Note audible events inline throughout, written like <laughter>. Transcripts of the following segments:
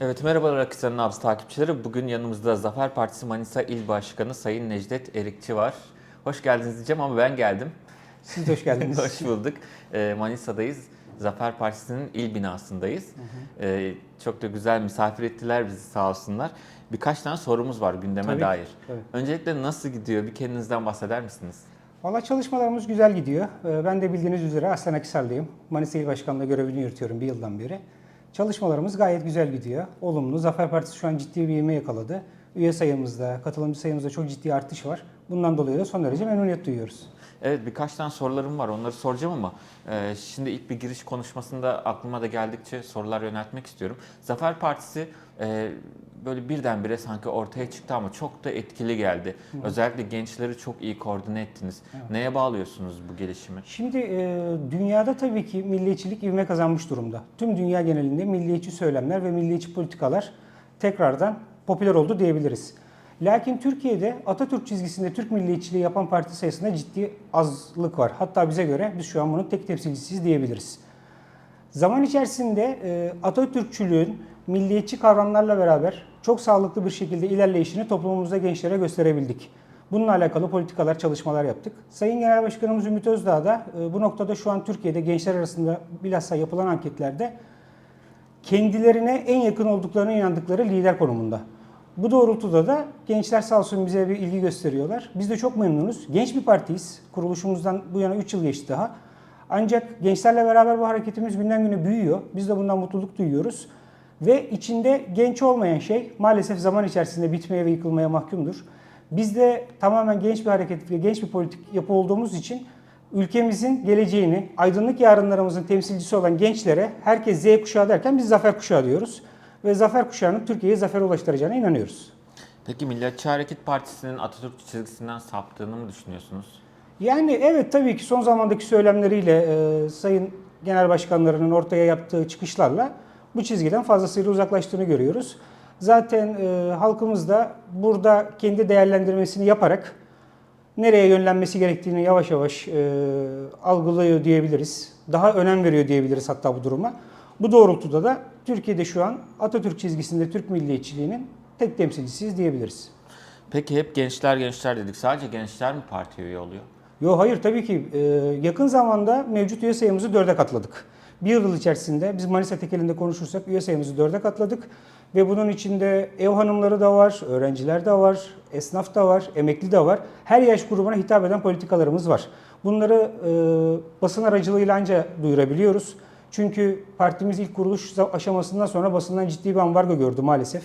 Evet merhabalar Akhisar'ın Nabız takipçileri. Bugün yanımızda Zafer Partisi Manisa İl Başkanı Sayın Necdet Erikçi var. Hoş geldiniz diyeceğim ama ben geldim. Siz de hoş geldiniz. <laughs> Hoş bulduk. Ee, Manisa'dayız. Zafer Partisi'nin il binasındayız. Ee, çok da güzel misafir ettiler bizi sağ olsunlar. Birkaç tane sorumuz var gündeme Tabii dair. tabii. Öncelikle nasıl gidiyor? Bir kendinizden bahseder misiniz? Valla çalışmalarımız güzel gidiyor. Ee, Ben de bildiğiniz üzere Aslan Akhisar'dayım. Manisa İl Başkanlığı görevini yürütüyorum bir yıldan beri. Çalışmalarımız gayet güzel gidiyor. Olumlu. Zafer Partisi şu an ciddi bir ivme yakaladı. Üye sayımızda, katılımcı sayımızda çok ciddi artış var. Bundan dolayı da son derece memnuniyet duyuyoruz. Evet birkaç tane sorularım var onları soracağım ama e, şimdi ilk bir giriş konuşmasında aklıma da geldikçe sorular yöneltmek istiyorum. Zafer Partisi e, böyle birdenbire sanki ortaya çıktı ama çok da etkili geldi. Özellikle gençleri çok iyi koordine ettiniz. Neye bağlıyorsunuz bu gelişimi? Şimdi e, dünyada tabii ki milliyetçilik ivme kazanmış durumda. Tüm dünya genelinde milliyetçi söylemler ve milliyetçi politikalar tekrardan popüler oldu diyebiliriz. Lakin Türkiye'de Atatürk çizgisinde Türk milliyetçiliği yapan parti sayısında ciddi azlık var. Hatta bize göre biz şu an bunun tek temsilcisiyiz diyebiliriz. Zaman içerisinde e, Atatürkçülüğün milliyetçi kavramlarla beraber çok sağlıklı bir şekilde ilerleyişini toplumumuzda gençlere gösterebildik. Bununla alakalı politikalar, çalışmalar yaptık. Sayın Genel Başkanımız Ümit Özdağ da e, bu noktada şu an Türkiye'de gençler arasında bilhassa yapılan anketlerde kendilerine en yakın olduklarına inandıkları lider konumunda. Bu doğrultuda da gençler sağ olsun bize bir ilgi gösteriyorlar. Biz de çok memnunuz. Genç bir partiyiz. Kuruluşumuzdan bu yana 3 yıl geçti daha. Ancak gençlerle beraber bu hareketimiz günden güne büyüyor. Biz de bundan mutluluk duyuyoruz. Ve içinde genç olmayan şey maalesef zaman içerisinde bitmeye ve yıkılmaya mahkumdur. Biz de tamamen genç bir hareket ve genç bir politik yapı olduğumuz için ülkemizin geleceğini, aydınlık yarınlarımızın temsilcisi olan gençlere herkes Z kuşağı derken biz zafer kuşağı diyoruz. Ve zafer kuşağının Türkiye'ye zafer ulaştıracağına inanıyoruz. Peki Milliyetçi Hareket Partisi'nin Atatürk çizgisinden saptığını mı düşünüyorsunuz? Yani evet tabii ki son zamandaki söylemleriyle e, Sayın Genel Başkanlarının ortaya yaptığı çıkışlarla bu çizgiden fazlasıyla uzaklaştığını görüyoruz. Zaten e, halkımız da burada kendi değerlendirmesini yaparak nereye yönlenmesi gerektiğini yavaş yavaş e, algılıyor diyebiliriz. Daha önem veriyor diyebiliriz hatta bu duruma. Bu doğrultuda da Türkiye'de şu an Atatürk çizgisinde Türk milliyetçiliğinin tek temsilcisiyiz diyebiliriz. Peki hep gençler gençler dedik. Sadece gençler mi partiye üye oluyor? Yo hayır tabii ki e, yakın zamanda mevcut üye sayımızı dörde katladık. Bir yıl içerisinde biz Manisa tekelinde konuşursak üye sayımızı dörde katladık. Ve bunun içinde ev hanımları da var, öğrenciler de var, esnaf da var, emekli de var. Her yaş grubuna hitap eden politikalarımız var. Bunları e, basın aracılığıyla anca duyurabiliyoruz. Çünkü partimiz ilk kuruluş aşamasından sonra basından ciddi bir ambargo gördü maalesef.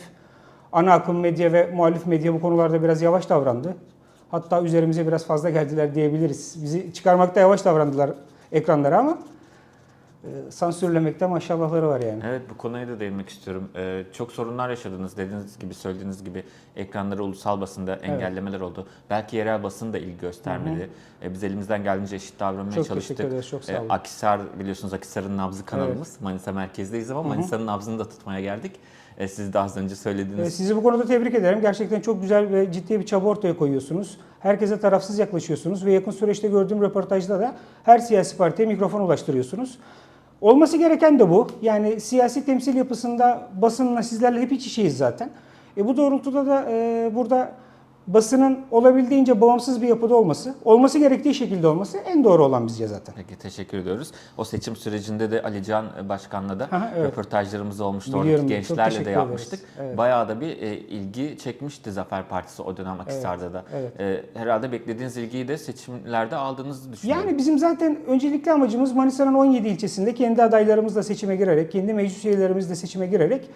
Ana akım medya ve muhalif medya bu konularda biraz yavaş davrandı. Hatta üzerimize biraz fazla geldiler diyebiliriz. Bizi çıkarmakta yavaş davrandılar ekranlara ama sansürlemekte maşallahları var yani. Evet bu konuya da değinmek istiyorum. Ee, çok sorunlar yaşadınız. Dediğiniz gibi söylediğiniz gibi ekranları ulusal basında engellemeler oldu. Belki yerel basın da ilgi göstermedi. Ee, biz elimizden geldiğince eşit davranmaya Çok çalıştık. teşekkür ederiz, çok sağ Ee, olun. Akhisar biliyorsunuz Akhisar'ın nabzı kanalımız. Manisa merkezdeyiz ama Manisa'nın nabzını da tutmaya geldik. Ee, siz de az önce E, söylediğiniz Sizi bu konuda tebrik ederim. Gerçekten çok güzel ve ciddi bir çaba ortaya koyuyorsunuz. Herkese tarafsız yaklaşıyorsunuz ve yakın süreçte gördüğüm röportajda da her siyasi partiye mikrofon ulaştırıyorsunuz. Olması gereken de bu. Yani siyasi temsil yapısında basınla sizlerle hep iç içeyiz zaten. E bu doğrultuda da e, burada basının olabildiğince bağımsız bir yapıda olması, olması gerektiği şekilde olması en doğru olan bizce zaten. Peki teşekkür ediyoruz. O seçim sürecinde de Ali Can Başkan'la da Aha, evet. röportajlarımız olmuştu. Biliyorum, Oradaki gençlerle de yapmıştık. ederiz. Evet. Bayağı da bir e, ilgi çekmişti Zafer Partisi o dönem Akhisar'da da. evet. E, herhalde beklediğiniz ilgiyi de seçimlerde aldığınızı düşünüyorum. Yani bizim zaten öncelikli amacımız Manisa'nın 17 ilçesinde kendi adaylarımızla seçime girerek, kendi meclis üyelerimizle seçime girerek e,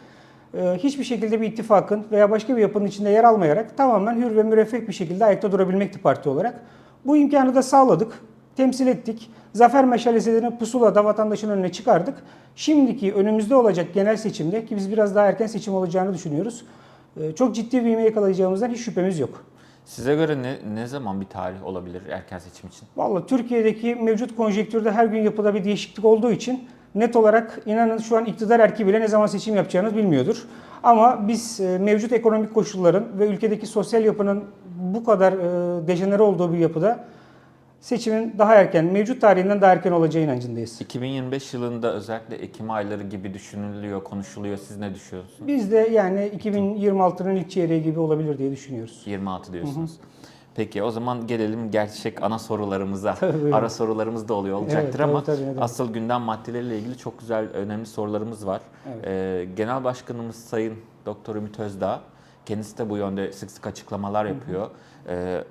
hiçbir şekilde bir ittifakın veya başka bir yapının içinde yer almayarak tamamen hür ve müreffeh bir şekilde ayakta durabilmekti parti olarak. Bu imkanı da sağladık, temsil ettik. Zafer meşalesini pusulada vatandaşın önüne çıkardık. Şimdiki önümüzde olacak genel seçimde ki biz biraz daha erken seçim olacağını düşünüyoruz. e, Çok ciddi bir ivme yakalayacağımızdan hiç şüphemiz yok. Size göre ne, ne zaman bir tarih olabilir erken seçim için? Vallahi Türkiye'deki mevcut konjektürde her gün yapıda bir değişiklik olduğu için net olarak inanın şu an iktidar erki bile ne zaman seçim yapacağını bilmiyordur. Ama biz e, mevcut ekonomik koşulların ve ülkedeki sosyal yapının bu kadar e, dejenere olduğu bir yapıda seçimin daha erken, mevcut tarihinden daha erken olacağı inancındayız. 2025 yılında özellikle Ekim ayları gibi düşünülüyor, konuşuluyor. Siz ne düşünüyorsunuz? Biz de yani 2026'nın ilk çeyreği gibi olabilir diye düşünüyoruz. 26 diyorsunuz. Peki o zaman gelelim gerçek ana sorularımıza. Tabii. Ara sorularımız da oluyor olacaktır Evet, tabii, ama tabii, demek. asıl gündem maddeleriyle ilgili çok güzel, önemli sorularımız var. Evet. Ee, Genel Başkanımız Sayın Doktor Ümit Özdağ, kendisi de bu yönde sık sık açıklamalar yapıyor. Ee,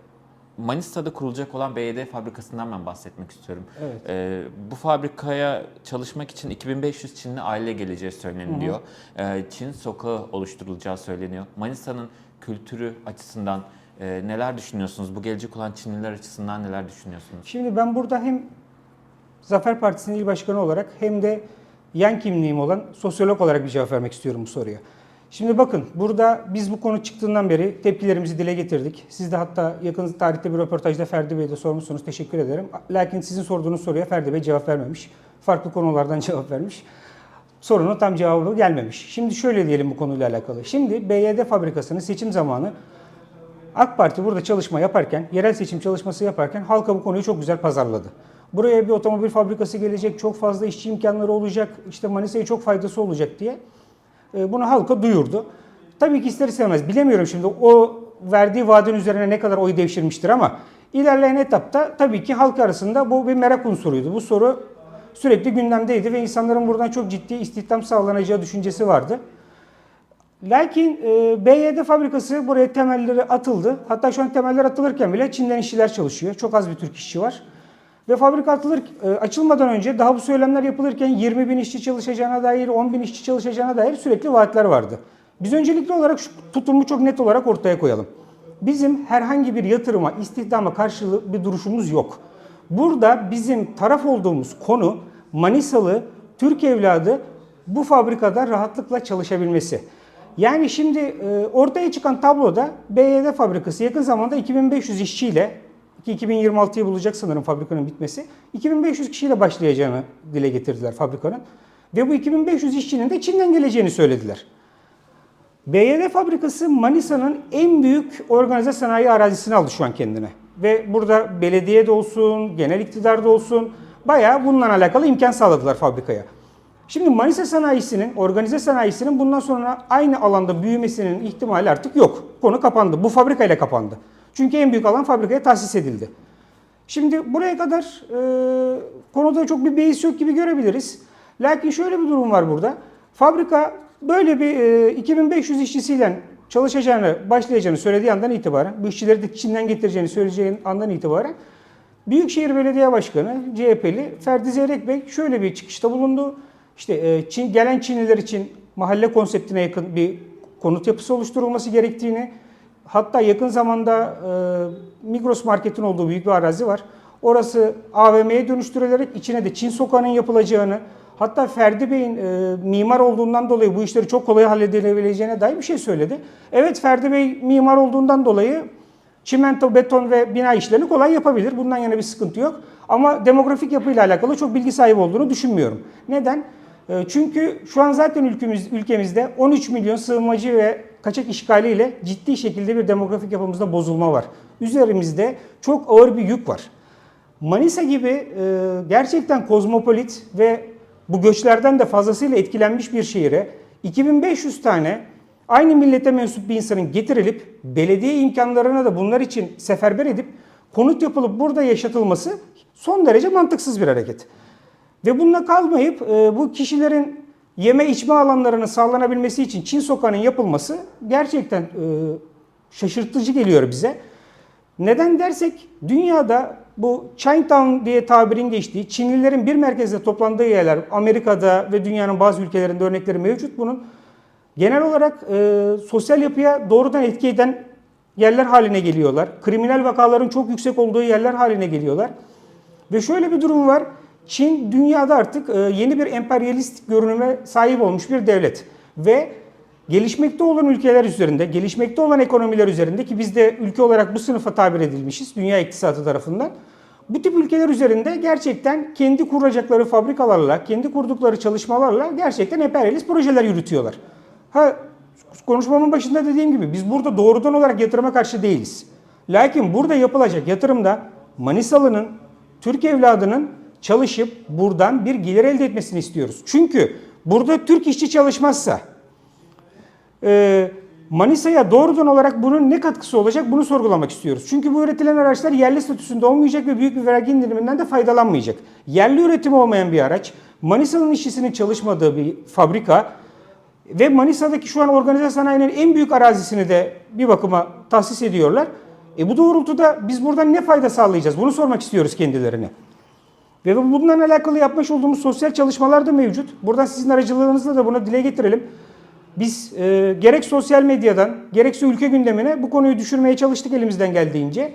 Manisa'da kurulacak olan BYD fabrikasından ben bahsetmek istiyorum. Evet. Ee, bu fabrikaya çalışmak için 2500 Çinli aile geleceği söyleniliyor. Ee, Çin sokağı oluşturulacağı söyleniyor. Manisa'nın kültürü açısından e, neler düşünüyorsunuz? Bu gelecek olan Çinliler açısından neler düşünüyorsunuz? Şimdi ben burada hem Zafer Partisi'nin il başkanı olarak hem de yan kimliğim olan sosyolog olarak bir cevap vermek istiyorum bu soruya. Şimdi bakın burada biz bu konu çıktığından beri tepkilerimizi dile getirdik. Siz de hatta yakın tarihte bir röportajda Ferdi Bey'de sormuşsunuz. Teşekkür ederim. Lakin sizin sorduğunuz soruya Ferdi Bey cevap vermemiş. Farklı konulardan <laughs> cevap vermiş. Sorunun tam cevabı gelmemiş. Şimdi şöyle diyelim bu konuyla alakalı. Şimdi BYD fabrikasının seçim zamanı AK Parti burada çalışma yaparken, yerel seçim çalışması yaparken halka bu konuyu çok güzel pazarladı. Buraya bir otomobil fabrikası gelecek, çok fazla işçi imkanları olacak, işte Manisa'ya çok faydası olacak diye e, bunu halka duyurdu. Tabii ki ister istemez bilemiyorum şimdi o verdiği vaadin üzerine ne kadar oy devşirmiştir ama ilerleyen etapta tabii ki halk arasında bu bir merak unsuruydu. Bu soru sürekli gündemdeydi ve insanların buradan çok ciddi istihdam sağlanacağı düşüncesi vardı. Lakin e, BYD fabrikası buraya temelleri atıldı. Hatta şu an temeller atılırken bile Çin'den işçiler çalışıyor. Çok az bir Türk işçi var. Ve fabrika atılır, e, açılmadan önce daha bu söylemler yapılırken 20 bin işçi çalışacağına dair, 10 bin işçi çalışacağına dair sürekli vaatler vardı. Biz öncelikli olarak şu tutumu çok net olarak ortaya koyalım. Bizim herhangi bir yatırıma, istihdama karşılığı bir duruşumuz yok. Burada bizim taraf olduğumuz konu Manisalı, Türk evladı bu fabrikada rahatlıkla çalışabilmesi. Yani şimdi e, ortaya çıkan tabloda BYD fabrikası yakın zamanda 2500 işçiyle ki 2026'yı bulacak sanırım fabrikanın bitmesi. 2500 kişiyle başlayacağını dile getirdiler fabrikanın. Ve bu 2500 işçinin de Çin'den geleceğini söylediler. BYD fabrikası Manisa'nın en büyük organize sanayi arazisini aldı şu an kendine. Ve burada belediye de olsun, genel iktidar da olsun bayağı bununla alakalı imkan sağladılar fabrikaya. Şimdi Manisa sanayisinin, organize sanayisinin bundan sonra aynı alanda büyümesinin ihtimali artık yok. Konu kapandı. Bu fabrikayla kapandı. Çünkü en büyük alan fabrikaya tahsis edildi. Şimdi buraya kadar e, konuda çok bir beis yok gibi görebiliriz. Lakin şöyle bir durum var burada. Fabrika böyle bir e, 2500 işçisiyle çalışacağını, başlayacağını söylediği andan itibaren, bu işçileri de Çin'den getireceğini söyleyeceği andan itibaren Büyükşehir Belediye Başkanı CHP'li Ferdi Zeyrek Bey şöyle bir çıkışta bulundu. İşte e, Çin, gelen Çinliler için mahalle konseptine yakın bir konut yapısı oluşturulması gerektiğini, hatta yakın zamanda e, Migros Market'in olduğu büyük bir arazi var. Orası AVM'ye dönüştürülerek içine de Çin sokağının yapılacağını, hatta Ferdi Bey'in e, mimar olduğundan dolayı bu işleri çok kolay halledilebileceğine dair bir şey söyledi. Evet Ferdi Bey mimar olduğundan dolayı çimento, beton ve bina işlerini kolay yapabilir. Bundan yana bir sıkıntı yok. Ama demografik yapıyla alakalı çok bilgi sahibi olduğunu düşünmüyorum. Neden? E, Çünkü şu an zaten ülkemiz, ülkemizde 13 milyon sığınmacı ve kaçak işgaliyle ciddi şekilde bir demografik yapımızda bozulma var. Üzerimizde çok ağır bir yük var. Manisa gibi e, gerçekten kozmopolit ve bu göçlerden de fazlasıyla etkilenmiş bir şehire 2500 tane aynı millete mensup bir insanın getirilip belediye imkanlarına da bunlar için seferber edip konut yapılıp burada yaşatılması son derece mantıksız bir hareket. Ve bununla kalmayıp e, bu kişilerin yeme içme alanlarının sağlanabilmesi için Çin sokağının yapılması gerçekten e, şaşırtıcı geliyor bize. Neden dersek dünyada bu Chinatown diye tabirin geçtiği Çinlilerin bir merkezde toplandığı yerler Amerika'da ve dünyanın bazı ülkelerinde örnekleri mevcut bunun. Genel olarak e, sosyal yapıya doğrudan etki eden yerler haline geliyorlar. Kriminal vakaların çok yüksek olduğu yerler haline geliyorlar. Ve şöyle bir durum var. Çin dünyada artık e, yeni bir emperyalist görünüme sahip olmuş bir devlet. Ve gelişmekte olan ülkeler üzerinde, gelişmekte olan ekonomiler üzerinde ki biz de ülke olarak bu sınıfa tabir edilmişiz dünya iktisatı tarafından. Bu tip ülkeler üzerinde gerçekten kendi kuracakları fabrikalarla, kendi kurdukları çalışmalarla gerçekten emperyalist projeler yürütüyorlar. Ha konuşmamın başında dediğim gibi biz burada doğrudan olarak yatırıma karşı değiliz. Lakin burada yapılacak yatırımda Manisalı'nın Türk evladının çalışıp buradan bir gelir elde etmesini istiyoruz. Çünkü burada Türk işçi çalışmazsa e, Manisa'ya doğrudan olarak bunun ne katkısı olacak bunu sorgulamak istiyoruz. Çünkü bu üretilen araçlar yerli statüsünde olmayacak ve büyük bir vergi indiriminden de faydalanmayacak. Yerli üretim olmayan bir araç, Manisa'nın işçisinin çalışmadığı bir fabrika ve Manisa'daki şu an organize sanayinin en büyük arazisini de bir bakıma tahsis ediyorlar. E bu doğrultuda biz buradan ne fayda sağlayacağız? Bunu sormak istiyoruz kendilerine. Ve bununla alakalı yapmış olduğumuz sosyal çalışmalar da mevcut. Buradan sizin aracılığınızla da bunu dile getirelim. Biz e, gerek sosyal medyadan gerekse ülke gündemine bu konuyu düşürmeye çalıştık elimizden geldiğince.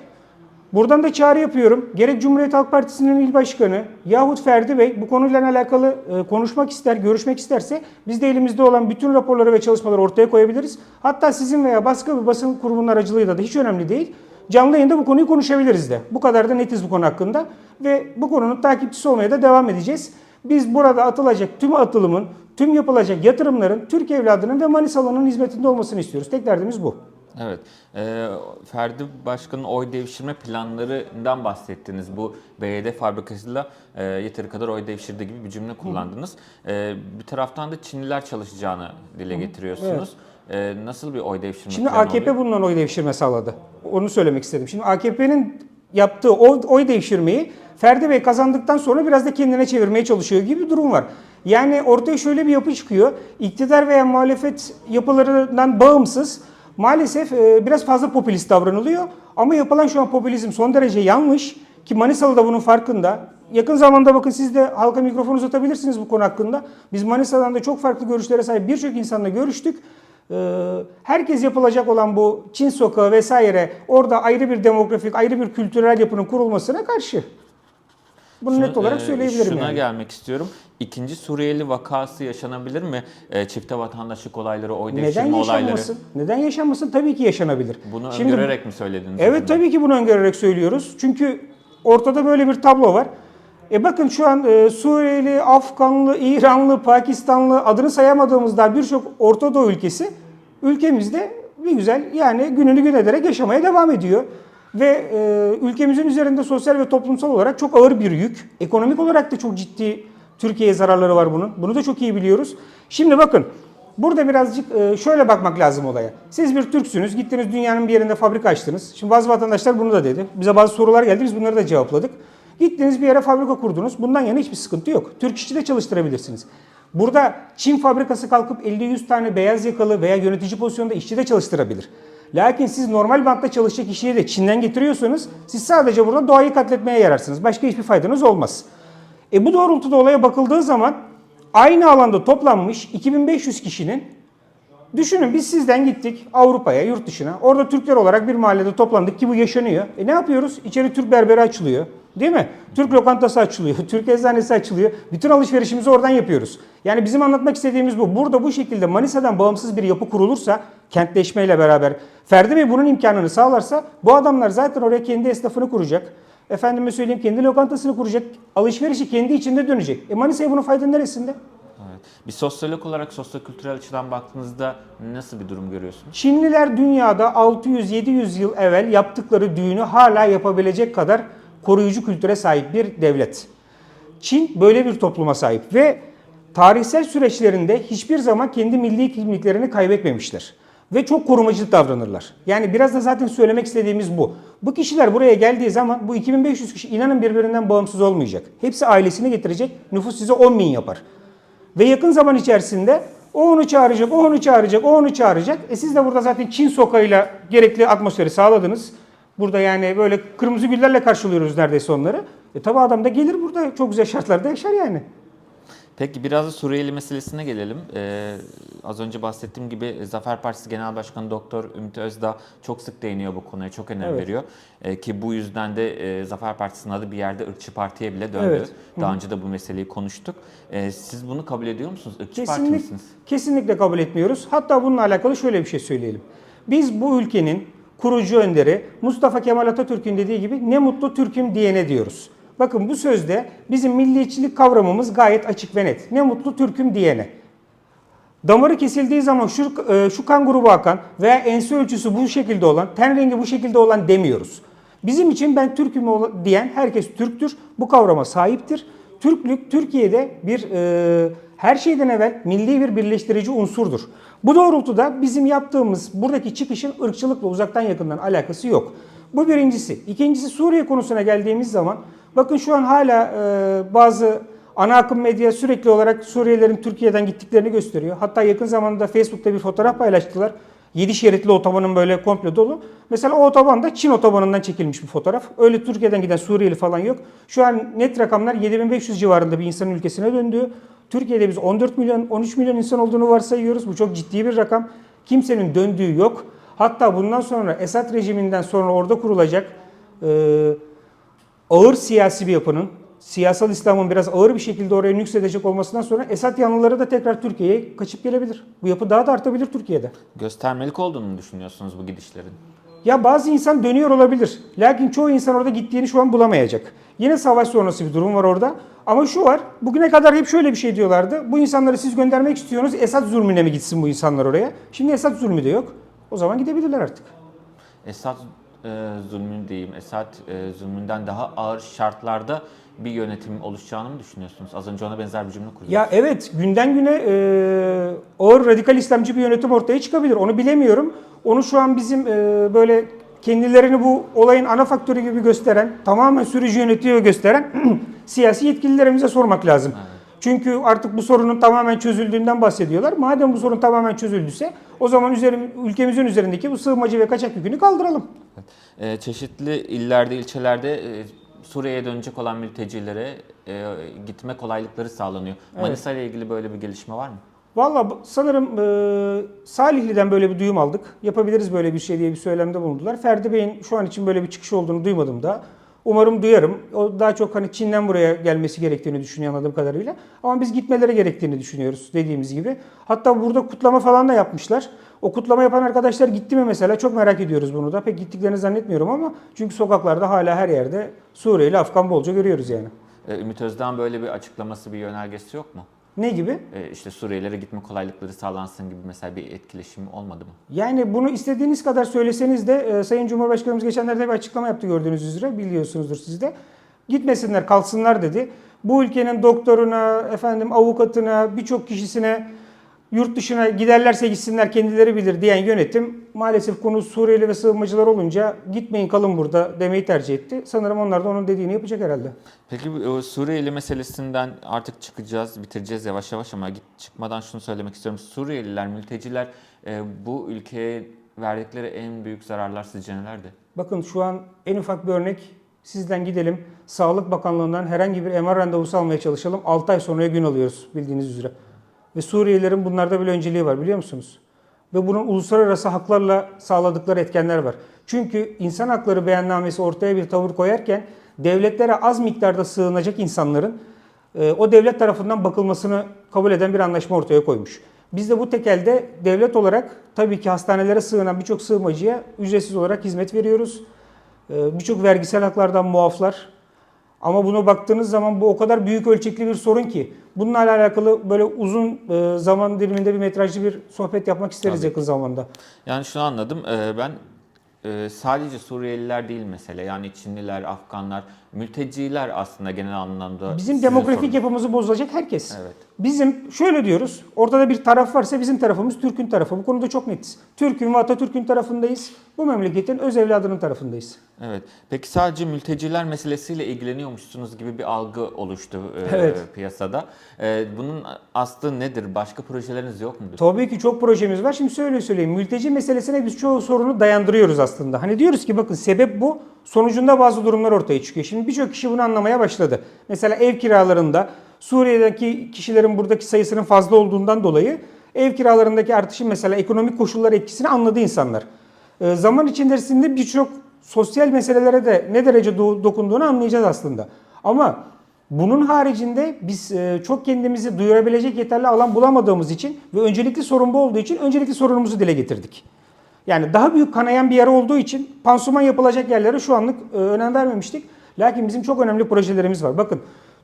Buradan da çağrı yapıyorum. Gerek Cumhuriyet Halk Partisi'nin il başkanı yahut Ferdi Bey bu konuyla alakalı e, konuşmak ister, görüşmek isterse biz de elimizde olan bütün raporları ve çalışmaları ortaya koyabiliriz. Hatta sizin veya başka bir basın kurumunun aracılığıyla da hiç önemli değil. Canlı yayında bu konuyu konuşabiliriz de. Bu kadar da netiz bu konu hakkında ve bu konunun takipçisi olmaya da devam edeceğiz. Biz burada atılacak tüm atılımın, tüm yapılacak yatırımların Türk evladının ve Manisalı'nın hizmetinde olmasını istiyoruz. Tek derdimiz bu. Evet. Ee, Ferdi Başkan'ın oy devşirme planlarından bahsettiniz. Bu BYD fabrikasıyla e, yeteri kadar oy devşirdi gibi bir cümle kullandınız. Ee, bir taraftan da Çinliler çalışacağını dile getiriyorsunuz. Ee, nasıl bir oy devşirme Şimdi AKP oluyor? bundan oy devşirme sağladı. Onu söylemek istedim. Şimdi AKP'nin yaptığı oy, oy devşirmeyi Ferdi Bey kazandıktan sonra biraz da kendine çevirmeye çalışıyor gibi bir durum var. Yani ortaya şöyle bir yapı çıkıyor. İktidar veya muhalefet yapılarından bağımsız maalesef e, biraz fazla popülist davranılıyor. Ama yapılan şu an popülizm son derece yanlış ki Manisalı da bunun farkında. Yakın zamanda bakın siz de halka mikrofon uzatabilirsiniz bu konu hakkında. Biz Manisa'dan da çok farklı görüşlere sahip birçok insanla görüştük. Ee, herkes yapılacak olan bu Çin sokağı vesaire orada ayrı bir demografik, ayrı bir kültürel yapının kurulmasına karşı. Bunu Şunu, net olarak e, söyleyebilirim Şuna yani. gelmek istiyorum. İkinci Suriyeli vakası yaşanabilir mi? E, çifte vatandaşlık olayları, oy devşirme olayları. yaşanmasın? Neden yaşanmasın? Tabii ki yaşanabilir. Bunu Şimdi- öngörerek mi söylediniz? Evet tabii ki bunu öngörerek söylüyoruz. Çünkü ortada böyle bir tablo var. E bakın şu an e, Suriyeli, Afganlı, İranlı, Pakistanlı adını sayamadığımız daha birçok Orta Doğu ülkesi ülkemizde bir güzel yani gününü gün ederek yaşamaya devam ediyor. Ve e, ülkemizin üzerinde sosyal ve toplumsal olarak çok ağır bir yük. Ekonomik olarak da çok ciddi Türkiye'ye zararları var bunun. Bunu da çok iyi biliyoruz. Şimdi bakın Burada birazcık e, şöyle bakmak lazım olaya. Siz bir Türksünüz, gittiniz dünyanın bir yerinde fabrika açtınız. Şimdi bazı vatandaşlar bunu da dedi. Bize bazı sorular geldi, biz bunları da cevapladık. Gittiniz bir yere fabrika kurdunuz. Bundan yana hiçbir sıkıntı yok. Türk işçi de çalıştırabilirsiniz. Burada Çin fabrikası kalkıp 50-100 tane beyaz yakalı veya yönetici pozisyonda işçi de çalıştırabilir. Lakin siz normal bantta çalışacak işçiyi de Çin'den getiriyorsanız siz sadece burada doğayı katletmeye yararsınız. Başka hiçbir faydanız olmaz. E bu doğrultuda olaya bakıldığı zaman aynı alanda toplanmış 2500 kişinin Düşünün biz sizden gittik Avrupa'ya, yurt dışına. Orada Türkler olarak bir mahallede toplandık ki bu yaşanıyor. E ne yapıyoruz? İçeri Türk berberi açılıyor. Değil mi? Türk lokantası açılıyor, <laughs> Türk eczanesi açılıyor. Bütün alışverişimizi oradan yapıyoruz. Yani bizim anlatmak istediğimiz bu. Burada bu şekilde Manisa'dan bağımsız bir yapı kurulursa, kentleşmeyle beraber, Ferdi Bey bunun imkanını sağlarsa bu adamlar zaten oraya kendi esnafını kuracak. Efendime söyleyeyim kendi lokantasını kuracak. Alışverişi kendi içinde dönecek. E Manisa'ya bunun fayda neresinde? Evet. Bir sosyolog olarak sosyokültürel açıdan baktığınızda nasıl bir durum görüyorsunuz? Çinliler dünyada 600-700 yıl evvel yaptıkları düğünü hala yapabilecek kadar koruyucu kültüre sahip bir devlet. Çin böyle bir topluma sahip ve tarihsel süreçlerinde hiçbir zaman kendi milli kimliklerini kaybetmemişler. Ve çok korumacı davranırlar. Yani biraz da zaten söylemek istediğimiz bu. Bu kişiler buraya geldiği zaman bu 2500 kişi inanın birbirinden bağımsız olmayacak. Hepsi ailesini getirecek. Nüfus size 10 bin yapar. Ve yakın zaman içerisinde o onu çağıracak, o onu çağıracak, o onu çağıracak. E siz de burada zaten Çin sokağıyla gerekli atmosferi sağladınız. Burada yani böyle kırmızı güllerle karşılıyoruz neredeyse onları. E tabi adam da gelir burada çok güzel şartlarda yaşar yani. Peki biraz da Suriyeli meselesine gelelim. Ee, az önce bahsettiğim gibi Zafer Partisi Genel Başkanı Doktor Ümit Özdağ çok sık değiniyor bu konuya, çok önem Evet. veriyor. Ee, ki bu yüzden de e, Zafer Partisi'nin adı bir yerde ırkçı partiye bile döndü. Evet. Daha önce de bu meseleyi konuştuk. Ee, siz bunu kabul ediyor musunuz? Irkçı parti Kesinlik, misiniz? kesinlikle kabul etmiyoruz. Hatta bununla alakalı şöyle bir şey söyleyelim. Biz bu ülkenin kurucu önderi Mustafa Kemal Atatürk'ün dediği gibi ne mutlu Türk'üm diyene diyoruz. Bakın bu sözde bizim milliyetçilik kavramımız gayet açık ve net. Ne mutlu Türk'üm diyene. Damarı kesildiği zaman şu, e, şu kan grubu akan veya ense ölçüsü bu şekilde olan, ten rengi bu şekilde olan demiyoruz. Bizim için ben Türk'üm diyen herkes Türktür. Bu kavrama sahiptir. Türklük Türkiye'de bir e, her şeyden evvel milli bir birleştirici unsurdur. Bu doğrultuda bizim yaptığımız buradaki çıkışın ırkçılıkla uzaktan yakından alakası yok. Bu birincisi. İkincisi Suriye konusuna geldiğimiz zaman bakın şu an hala e, bazı ana akım medya sürekli olarak Suriyelilerin Türkiye'den gittiklerini gösteriyor. Hatta yakın zamanda Facebook'ta bir fotoğraf paylaştılar. 7 şeritli otobanın böyle komple dolu. Mesela o otoban da Çin otobanından çekilmiş bir fotoğraf. Öyle Türkiye'den giden Suriyeli falan yok. Şu an net rakamlar 7500 civarında bir insanın ülkesine döndü. Türkiye'de biz 14 milyon, 13 milyon insan olduğunu varsayıyoruz. Bu çok ciddi bir rakam. Kimsenin döndüğü yok. Hatta bundan sonra Esad rejiminden sonra orada kurulacak e, ağır siyasi bir yapının, siyasal İslam'ın biraz ağır bir şekilde oraya nüksedecek olmasından sonra Esad yanlıları da tekrar Türkiye'ye kaçıp gelebilir. Bu yapı daha da artabilir Türkiye'de. Göstermelik olduğunu düşünüyorsunuz bu gidişlerin? Ya bazı insan dönüyor olabilir. Lakin çoğu insan orada gittiğini şu an bulamayacak. Yine savaş sonrası bir durum var orada. Ama şu var, bugüne kadar hep şöyle bir şey diyorlardı. Bu insanları siz göndermek istiyorsunuz, Esad zulmüne mi gitsin bu insanlar oraya? Şimdi Esad zulmü de yok. O zaman gidebilirler artık. Esad e, zulmü diyeyim, Esad e, zulmünden daha ağır şartlarda bir yönetim oluşacağını mı düşünüyorsunuz? Az önce ona benzer bir cümle kurdunuz. Ya evet günden güne e, ağır radikal İslamcı bir yönetim ortaya çıkabilir. Onu bilemiyorum. Onu şu an bizim e, böyle kendilerini bu olayın ana faktörü gibi gösteren, tamamen sürücü yönetiyor gösteren <clears throat> siyasi yetkililerimize sormak lazım. Çünkü artık bu sorunun tamamen çözüldüğünden bahsediyorlar. Madem bu sorun tamamen çözüldüyse o zaman üzerim, ülkemizin üzerindeki bu sığınmacı ve kaçak yükünü kaldıralım. E, çeşitli illerde, ilçelerde e, Suriye'ye dönecek olan mültecilere e, gitme kolaylıkları sağlanıyor. Manisa ile ilgili böyle bir gelişme var mı? Valla sanırım e, Salihli'den böyle bir duyum aldık. Yapabiliriz böyle bir şey diye bir söylemde bulundular. Ferdi Bey'in şu an için böyle bir çıkış olduğunu duymadım da. Umarım duyarım. O daha çok hani Çin'den buraya gelmesi gerektiğini düşünüyor anladığım kadarıyla. Ama biz gitmeleri gerektiğini düşünüyoruz dediğimiz gibi. Hatta burada kutlama falan da yapmışlar. O kutlama yapan arkadaşlar gitti mi mesela çok merak ediyoruz bunu da. Pek gittiklerini zannetmiyorum ama çünkü sokaklarda hala her yerde Suriyeli, Afgan bolca görüyoruz yani. E, Ümit Özdağ'ın böyle bir açıklaması, bir yönergesi yok mu? Ne gibi? E, işte Suriyelilere gitme kolaylıkları sağlansın gibi mesela bir etkileşim olmadı mı? Yani bunu istediğiniz kadar söyleseniz de e, Sayın Cumhurbaşkanımız geçenlerde bir açıklama yaptı gördüğünüz üzere biliyorsunuzdur siz de. Gitmesinler kalsınlar dedi. Bu ülkenin doktoruna, efendim avukatına, birçok kişisine yurt dışına giderlerse gitsinler kendileri bilir diyen yönetim maalesef konu Suriyeli ve sığınmacılar olunca gitmeyin kalın burada demeyi tercih etti. Sanırım onlar da onun dediğini yapacak herhalde. Peki bu o Suriyeli meselesinden artık çıkacağız, bitireceğiz yavaş yavaş ama git çıkmadan şunu söylemek istiyorum. Suriyeliler, mülteciler e, bu ülkeye verdikleri en büyük zararlar sizce nelerdi? Bakın şu an en ufak bir örnek sizden gidelim. Sağlık Bakanlığı'ndan herhangi bir MR randevusu almaya çalışalım. 6 ay sonraya gün alıyoruz bildiğiniz üzere. Ve Suriyelilerin bunlarda bile önceliği var biliyor musunuz? Ve bunun uluslararası haklarla sağladıkları etkenler var. Çünkü insan hakları beyannamesi ortaya bir tavır koyarken devletlere az miktarda sığınacak insanların e, o devlet tarafından bakılmasını kabul eden bir anlaşma ortaya koymuş. Biz de bu tekelde devlet olarak tabii ki hastanelere sığınan birçok sığınmacıya ücretsiz olarak hizmet veriyoruz. E, Birçok vergisel haklardan muaflar. Ama buna baktığınız zaman bu o kadar büyük ölçekli bir sorun ki bununla alakalı böyle uzun e, zaman diliminde bir metrajlı bir sohbet yapmak isteriz Tabii. yakın zamanda. Yani şunu anladım. e, Ben e, sadece Suriyeliler değil mesele. Yani Çinliler, Afganlar, mülteciler aslında genel anlamda. Bizim demografik sorunuz. yapımızı bozacak herkes. Evet. Bizim şöyle diyoruz. Ortada bir taraf varsa bizim tarafımız Türk'ün tarafı. Bu konuda çok netiz. Türk'ün ve Atatürk'ün tarafındayız. Bu memleketin öz evladının tarafındayız. Evet. Peki sadece mülteciler meselesiyle ilgileniyormuşsunuz gibi bir algı oluştu e, Evet. piyasada. E, bunun aslı nedir? Başka projeleriniz yok mudur? Tabii ki çok projemiz var. Şimdi şöyle söyleyeyim. Mülteci meselesine biz çoğu sorunu dayandırıyoruz aslında. Hani diyoruz ki bakın sebep bu. Sonucunda bazı durumlar ortaya çıkıyor. Şimdi birçok kişi bunu anlamaya başladı. Mesela ev kiralarında Suriye'deki kişilerin buradaki sayısının fazla olduğundan dolayı ev kiralarındaki artışın mesela ekonomik koşullar etkisini anladı insanlar. Ee, zaman içerisinde birçok sosyal meselelere de ne derece do- dokunduğunu anlayacağız aslında. Ama bunun haricinde biz e, çok kendimizi duyurabilecek yeterli alan bulamadığımız için ve öncelikli sorun bu olduğu için öncelikli sorunumuzu dile getirdik. Yani daha büyük kanayan bir yer olduğu için pansuman yapılacak yerlere şu anlık e, önem vermemiştik. Lakin bizim çok önemli projelerimiz var. Bakın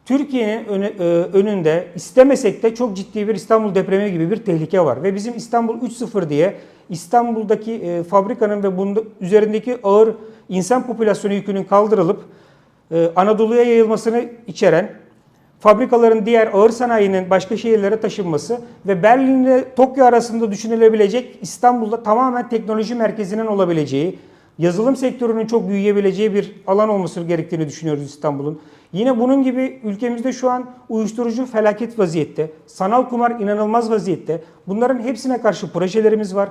Türkiye'nin e, önünde istemesek de çok ciddi bir İstanbul depremi gibi bir tehlike var. Ve bizim İstanbul 3.0 diye İstanbul'daki e, fabrikanın ve bunun üzerindeki ağır insan popülasyonu yükünün kaldırılıp e, Anadolu'ya yayılmasını içeren fabrikaların diğer ağır sanayinin başka şehirlere taşınması ve Berlin ile Tokyo arasında düşünülebilecek İstanbul'da tamamen teknoloji merkezinin olabileceği, yazılım sektörünün çok büyüyebileceği bir alan olması gerektiğini düşünüyoruz İstanbul'un. Yine bunun gibi ülkemizde şu an uyuşturucu felaket vaziyette, sanal kumar inanılmaz vaziyette. Bunların hepsine karşı projelerimiz var.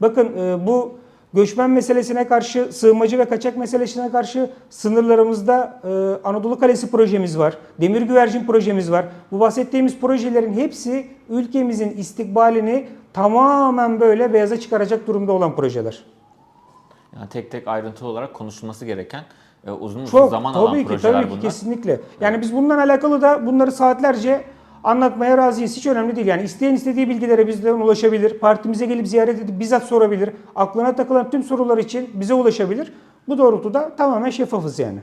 Bakın e, bu göçmen meselesine karşı, sığınmacı ve kaçak meselesine karşı sınırlarımızda e, Anadolu Kalesi projemiz var. Demir Güvercin projemiz var. Bu bahsettiğimiz projelerin hepsi ülkemizin istikbalini tamamen böyle beyaza çıkaracak durumda olan projeler. Yani tek tek ayrıntılı olarak konuşulması gereken e, uzun uzun Çok zaman alan tabii ki projeler tabii ki bunlar. kesinlikle. Yani biz bundan alakalı da bunları saatlerce anlatmaya razıyız. Hiç önemli değil. Yani isteyen istediği bilgilere bizden ulaşabilir. Partimize gelip ziyaret edip bizzat sorabilir. Aklına takılan tüm sorular için bize ulaşabilir. Bu doğrultuda tamamen şeffafız yani.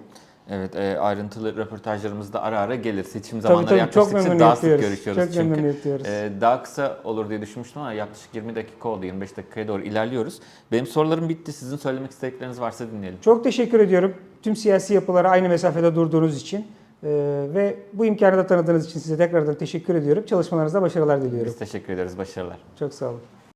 Evet, e, ayrıntılı röportajlarımız da ara ara gelir. Seçim zamanları tabii, yaklaştıkça daha sık görüşüyoruz Çok çünkü. E, daha kısa olur diye düşünmüştüm ama yaklaşık 20 dakika oldu. 25 dakikaya doğru ilerliyoruz. Benim sorularım bitti. Sizin söylemek istedikleriniz varsa dinleyelim. Çok teşekkür ediyorum. Tüm siyasi yapılara aynı mesafede durduğunuz için. Ee, ve bu imkanı da tanıdığınız için size tekrardan teşekkür ediyorum. Çalışmalarınızda başarılar diliyorum. Biz teşekkür ederiz. Başarılar. Çok sağ olun.